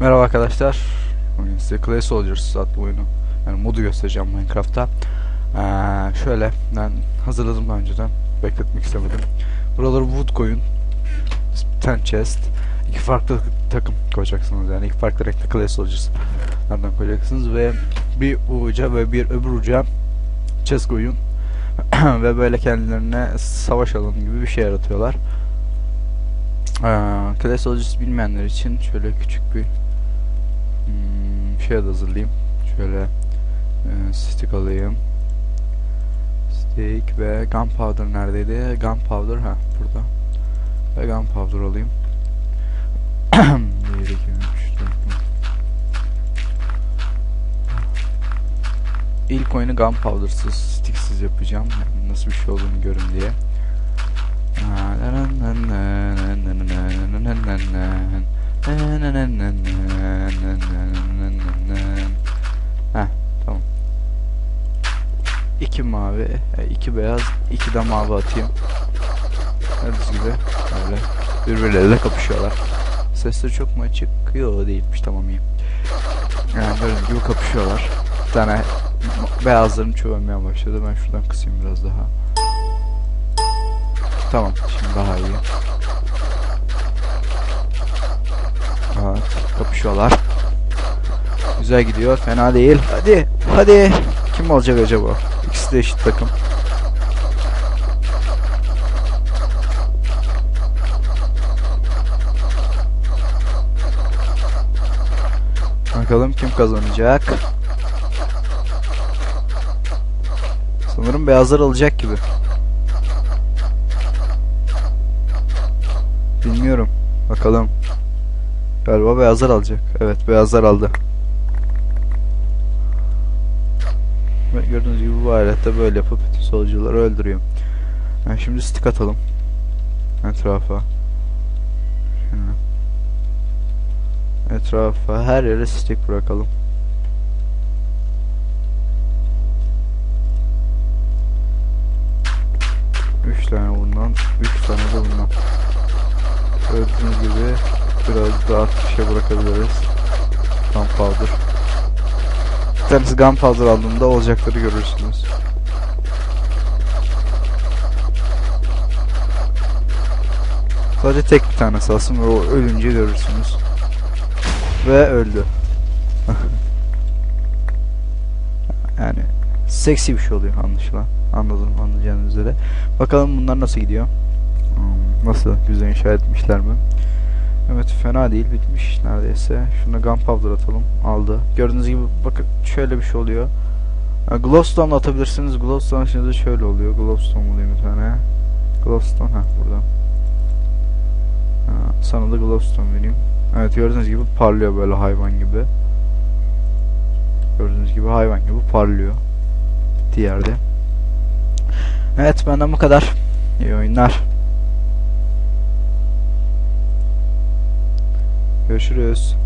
Merhaba arkadaşlar. Bugün size Clay Soldiers adlı oyunu yani modu göstereceğim Minecraft'ta. Ee, şöyle ben hazırladım daha önceden. Bekletmek istemedim. Buraları wood koyun. 10 chest. İki farklı takım koyacaksınız yani iki farklı renkli Clay Soldiers nereden koyacaksınız ve bir uca ve bir öbür uca chest koyun. ve böyle kendilerine savaş alanı gibi bir şey yaratıyorlar. Ee, Clay Soldiers bilmeyenler için şöyle küçük bir hmm, şey de hazırlayayım. Şöyle e, stick alayım. Stick ve gunpowder neredeydi? Gunpowder ha burada. Ve gunpowder alayım. 1 2 3 4 İlk oyunu gunpowder'sız, sticksiz yapacağım. Yani nasıl bir şey olduğunu görün diye. 2 mavi, e, 2 beyaz, 2 de mavi atayım. Gördüğünüz gibi böyle birbirleriyle kapışıyorlar. Sesleri çok mu açık? Yok değilmiş tamam iyi. Yani gördüğünüz gibi kapışıyorlar. Bir tane beyazların çövelmeye başladı. Ben şuradan kısayım biraz daha. Tamam şimdi daha iyi. Evet kapışıyorlar. Güzel gidiyor fena değil. Hadi hadi. Kim olacak acaba? İkisi de eşit takım. Bakalım kim kazanacak. Sanırım beyazlar alacak gibi. Bilmiyorum. Bakalım. Galiba beyazlar alacak. Evet beyazlar aldı. Ve gördüğünüz gibi bu alette böyle yapıp solcuları öldürüyor. Yani şimdi stick atalım. Etrafa. Şöyle. Etrafa her yere stick bırakalım. Üç tane bundan, üç tane de bundan. Gördüğünüz gibi biraz daha bir şey bırakabiliriz. Gunpowder. Bir tanesi gunpowder aldığında olacakları görürsünüz. Sadece tek bir tanesi ve o ölünce görürsünüz. Ve öldü. yani seksi bir şey oluyor anlaşılan. Anladım anlayacağınız üzere. Bakalım bunlar nasıl gidiyor. Hmm, nasıl güzel inşa etmişler mi? Evet fena değil bitmiş neredeyse. Şuna gunpowder atalım. Aldı. Gördüğünüz gibi bakın şöyle bir şey oluyor. Glowstone atabilirsiniz. Glowstone şimdi şöyle oluyor. Glowstone bulayım bir tane. Glowstone ha burada. Ha, sana da glowstone vereyim. Evet gördüğünüz gibi parlıyor böyle hayvan gibi. Gördüğünüz gibi hayvan gibi parlıyor. Bittiği yerde. Evet benden bu kadar. İyi oyunlar. Görüşürüz.